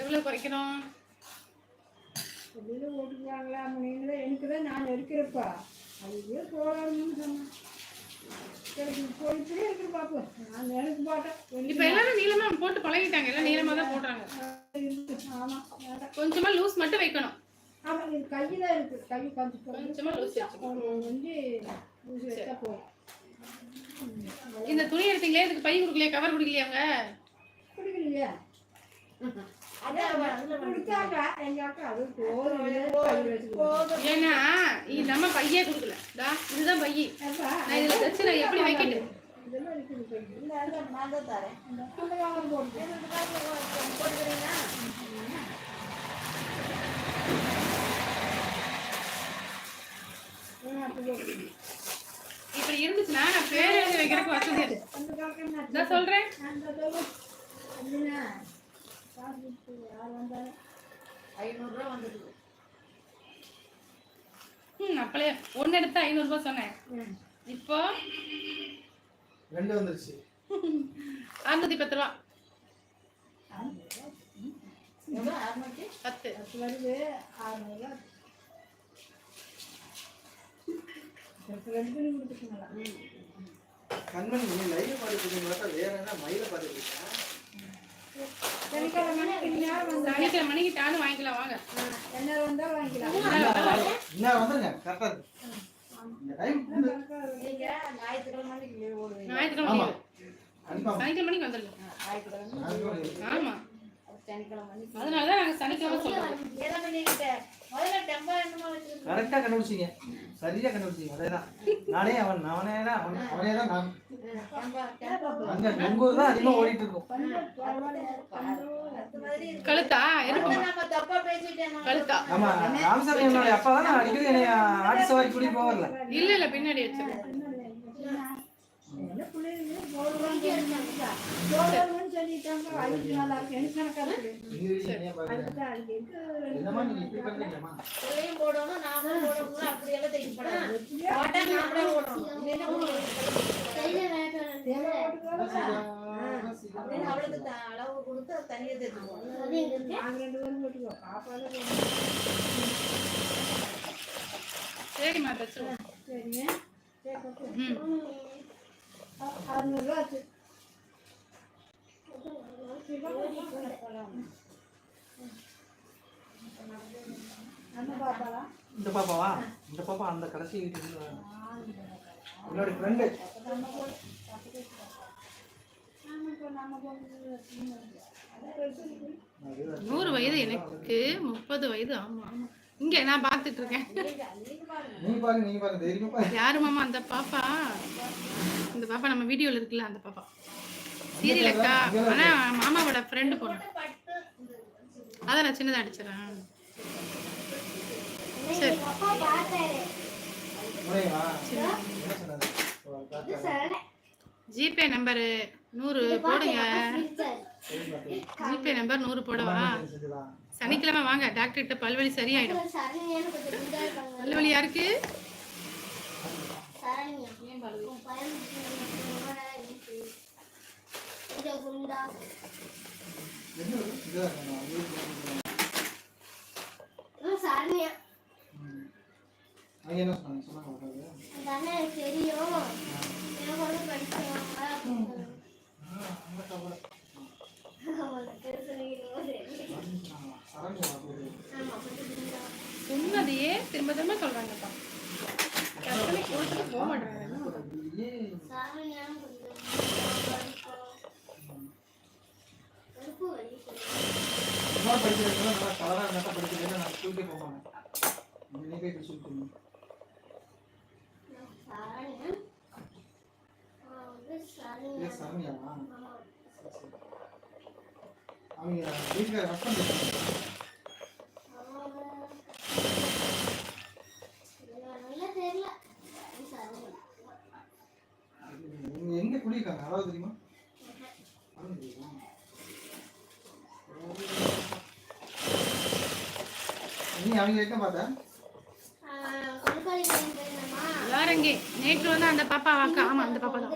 எவ்வளவு குறைக்கணும்? வெளியில் ஓட்டுக்குவாங்களா? அப்படின்னு எனக்கு தான் நான் எடுக்கிறப்பா. அதுவே போகணும்னு சொன்னேன் இப்போ எல்லாரும் நீளமா போட்டு பழகிட்டாங்க. எல்லாம் நீளமா தான் போடுறாங்க. இருக்கு கொஞ்சமா லூஸ் மட்டும் வைக்கணும். ஆமாம் இது கையில் இருக்குது கை கொஞ்சம் கொஞ்சமா லூஸ் வந்து ஊசி வச்சா போதும். இந்த துணி எடுத்தீங்களே? இதுக்கு பை கொடுக்கலையா? கவர் கொடுக்கலையா அவங்க? குடிக்கலையா. ஏன்னா இது நம்ம பையே கொடுக்கல. தா இதுதான் பையி நான் இதுல வச்சு நான் எப்படி வைக்கணும் இதெல்லாம் இருக்குது இப்படி இருந்துச்சுன்னா நான் பேர் எழுதி வைக்கிறதுக்கு வசதி நான் வந்துடுது ம் அப்பளே ஒன்னு எடுத்து ஐநூறு ரூபாய் சொன்னேன். இப்போ ரெண்டு வந்துருச்சு. அறுநூத்தி பத்து ரூபா. எவ்வளோ அறுநூத்தி பத்து. பத்து வருது ஆறுநூறுவா ரெண்டு பண்ணி கொடுத்துருக்கீங்களா கண்மணி நீ லைவ் பார்த்துருக்கீங்களா வேற என்ன மயில சனிக்கிழமை மணிக்கு டானு வாங்கிக்கலாம் வாங்க. என்ன வாங்கிக்கலாம். இன்னும் வந்துருங்க? கரெக்டா இருக்கு. இந்த டைம் நீங்கள் ஞாயிற்றுக்கிழமை மணிக்கு ஞாயிற்றுக்கிழமை ஆமா. சனிக்கிழமை மணிக்கு அதனாலதான் நாங்க சனிக்கிழமை சொல்றோம். கரெக்டா கண்டுபிடிச்சீங்க. சரியா கண்டுபிடிச்சீங்க அதேதான். நானே அவன் அவனே தான் அவன் அவனே தான் நான். ஊர் தான் அதிகமா ஓடிட்டு இருக்கும். கழுத்தா கழுத்தா? ஆமா ராமசாமி என்னோட அப்பா தான் அடிக்கடி என்னை ஆடி சவாரி கூட்டிட்டு போவார்ல இல்ல இல்ல பின்னாடி வச்சிருக்கேன். என்ன பிள்ளைங்க போடுவாங்க போடுவாங்கன்னு சொல்லிட்டாங்க. அதுக்கு நல்லா இருக்கு எனக்கு கணக்கா இருக்கு அதுதான் எங்க போடணும் நாமளும் போடணும் அப்படி எல்லாம் தைக்கப்படாது போட்டா நாமளே போடணும். இல்லைன்னா தேவை போட்டுக்கோங்க. அப்படின்னு அவளுக்கு அளவு கொடுத்து அது தனியா தைச்சுக்குவோம் நாங்க ரெண்டு பேரும் சரிம்மா சரிங்க. இந்த பாப்பாவா? இந்த பாப்பா அந்த கடைசி வீட்டுக்கு உன்னோட ஃப்ரெண்டு நூறு வயது எனக்கு முப்பது வயது ஆமா ஆமா. இங்க நான் பார்த்துட்டு இருக்கேன் நீ பாருங்க நீங்க பாருங்க தைரியமா பாருங்க யாரு மாமா அந்த பாப்பா? இந்த பாப்பா நம்ம வீடியோல இருக்குல்ல அந்த பாப்பா. சீரியல் அக்கா. ஆனா மாமாவோட ஃப்ரெண்டு பொண்ணு அதான் நான் சின்னதா அடிச்சிடறேன். சரி. GPay number. நூறு போடுங்க. ஜிபே நம்பர் நூறு போடவா. சனிக்கிழமை வாங்க டாக்டர்கிட்ட பல்வலி சரியாயிடும். பல்வலி யாருக்கு? தெரியும். எனக்கு திரும்ப திரும்ப சொல்றாங்கப்பா. கற்பனை போக மாட்டாங்க ஏய், நல்லா நான் சொல்லிட்டு இது சரண்யாவா அவங்க எங்க குடியிருக்காங்க அதாவது தெரியுமா? நீ அவங்க எங்க பார்த்த கொழுக்காளி வேற எங்கே நேற்று வந்து அந்த பாப்பா வாக்கா. ஆமா அந்த பாப்பா தான்.